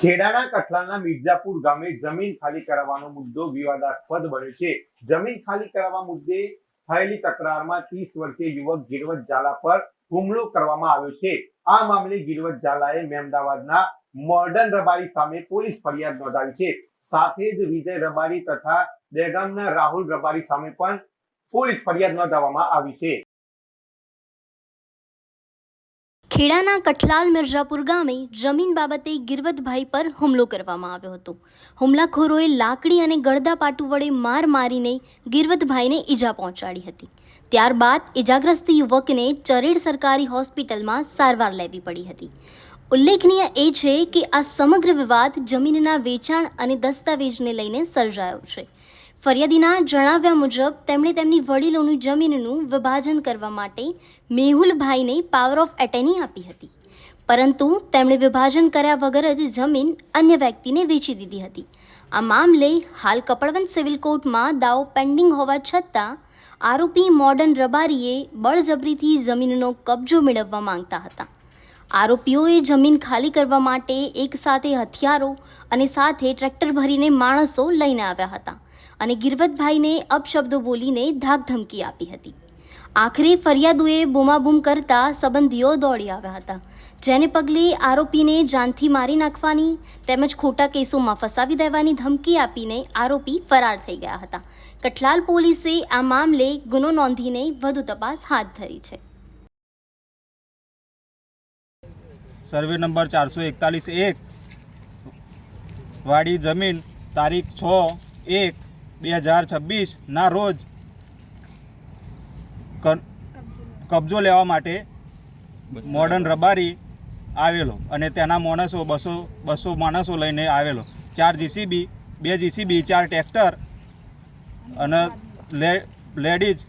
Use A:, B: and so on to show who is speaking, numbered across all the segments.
A: ખેડાના કઠલાના મિર્જાપુર ગામે જમીન ખાલી કરાવવાનો મુદ્દો વિવાદાસ્પદ બન્યો છે. જમીન ખાલી કરાવવા મુદ્દે થયેલી તકરારમાં ત્રીસ વર્ષીય યુવક ગિરવત ઝાલા પર હુમલો કરવામાં આવ્યો છે. આ મામલે ગિરવત ઝાલાએ મહેમદાવાદના મોર્ડન રબારી સામે પોલીસ ફરિયાદ નોંધાવી છે. સાથે જ વિજય રબારી તથા દહેગામના રાહુલ રબારી સામે પણ પોલીસ ફરિયાદ નોંધાવવામાં આવી છે.
B: ખેડાના કઠલાલ મિર્ઝાપુર ગામે જમીન બાબતે ગિરવતભાઈ પર હુમલો કરવામાં આવ્યો હતો. હુમલાખોરોએ લાકડી અને ગળદા પાટુ વડે માર મારીને ગિરવતભાઈને ઈજા પહોંચાડી હતી. ત્યારબાદ ઈજાગ્રસ્ત યુવકને ચરેડ સરકારી હોસ્પિટલમાં સારવાર લેવી પડી હતી. ઉલ્લેખનીય એ છે કે આ સમગ્ર વિવાદ જમીનના વેચાણ અને દસ્તાવેજને લઈને સર્જાયો છે. ફરિયાદીના જણાવ્યા મુજબ, તેમણે તેમની વડીલોનું જમીનનું વિભાજન કરવા માટે મેહુલભાઈને પાવર ઓફ એટેની આપી હતી. પરંતુ તેમણે વિભાજન કર્યા વગર જ જમીન અન્ય વ્યક્તિને વેચી દીધી હતી. આ મામલે હાલ કપડવંત સિવિલ કોર્ટમાં દાવો પેન્ડિંગ હોવા છતાં, આરોપી મોડર્ન રબારીએ બળજબરીથી જમીનનો કબજો મેળવવા માંગતા હતા. આરોપીઓએ જમીન ખાલી કરવા માટે એક સાથે હથિયારો અને સાથે ટ્રેક્ટર ભરીને માણસો લઈને આવ્યા હતા. અને ગિરવતભાઈને અપશબ્દો બોલીને ધાકધમકી આપી હતી. આખરે ફરિયાદોએ બૂમાબૂમ કરતા સંબંધીઓ દોડી આવ્યા હતા. જેને પગલે આરોપીને જાનથી મારી નાખવાની તેમજ ખોટા કેસોમાં ફસાવી દેવાની ધમકી આપીને આરોપી ફરાર થઈ ગયા હતા. કઠલાલ પોલીસે આ મામલે ગુનો નોંધીને વધુ તપાસ હાથ ધરી છે.
C: સર્વે નંબર ચારસો એકતાલીસ એક વાડી જમીન તારીખ છ એક બે હજાર છવ્વીસના રોજ કબજો લેવા માટે મોડર્ન રબારી આવેલો અને તેના માણસો બસો બસો માણસો લઈને આવેલો. ચાર જીસીબી બે જીસીબી ચાર ટ્રેક્ટર અને લે લેડીઝ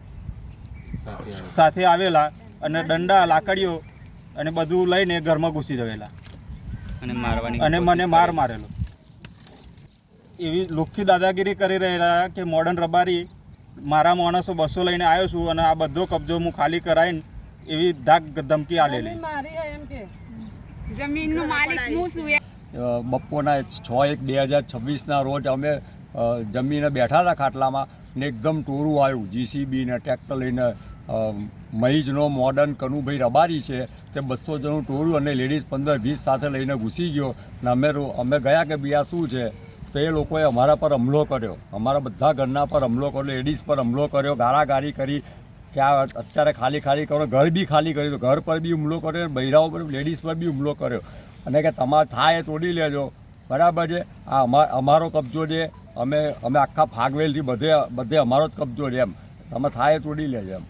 C: સાથે આવેલા અને દંડા લાકડીઓ અને બધું લઈને ઘરમાં ઘૂસી જવેલા.
D: અને મારવાની
C: અને મને માર મારેલો. એવી લુખ્ખી દાદાગીરી કરી રહ્યા કે મોડર્ન રબારી મારા માણસો બસો લઈને આવ્યો છું અને આ બધો કબજો હું ખાલી કરાવીને એવી ધાક ધમકી આલેલી.
E: જમીનનું માલિક હું છું. એ.
F: અ, બપોરના છ એક બે હજાર છવ્વીસના રોજ અમે જમીને બેઠા હતા ખાટલામાં ને એકદમ ટોરું આવ્યું. જીસીબી ને ટ્રેક્ટર લઈને મહીજનો મોડર્ન કનુભાઈ રબારી છે તે બસો જણનું ટોરું અને લેડીઝ પંદર વીસ સાથે લઈને ઘૂસી ગયો. ને અમે અમે ગયા કે બી આ શું છે? તો એ લોકોએ અમારા પર હમલો કર્યો. અમારા બધા ઘરના પર હમલો કર્યો લેડીઝ પર હુમલો કર્યો ગાળાગાળી કરી કે આ અત્યારે ખાલી ખાલી કરો ઘર બી ખાલી કર્યું તો ઘર પર બી હુમલો કર્યો બૈરાઓ પર લેડીઝ પર બી હુમલો કર્યો. અને કે તમારે થાય એ તોડી લેજો. બરાબર છે? આ અમા- અમારો કબજો છે. અમે અમે આખા ફાગવેલથી બધે બધે અમારો જ કબજો છે એમ. તમે થાય તોડી લેજો એમ.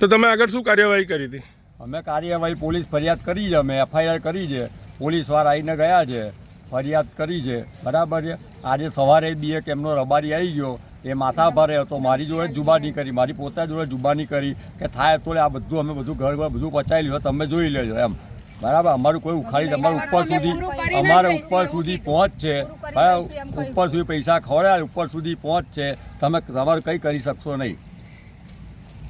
G: તો તમે આગળ શું કાર્યવાહી કરી હતી?
F: અમે કાર્યવાહી પોલીસ ફરિયાદ કરી છે. અમે એફઆઈઆર કરી છે. પોલીસવાળા આવીને ગયા છે. ફરિયાદ કરી છે. બરાબર છે? આજે સવારે બી એક એમનો રબારી આવી ગયો. એ માથા ભારે હતો. મારી જોડે જુબાની કરી. મારી પોતા જોડે જુબાની કરી કે થાય તો આ બધું અમે બધું ઘર ઘર બધું પચાવી લ્યો તમે જોઈ લેજો એમ. બરાબર? અમારું કોઈ ઉખાડી અમારું ઉપર સુધી અમારે ઉપર સુધી પહોંચ છે. બરાબર? ઉપર સુધી પૈસા ખવડાવે ઉપર સુધી પહોંચ છે. તમે તમારું કંઈ કરી શકશો નહીં.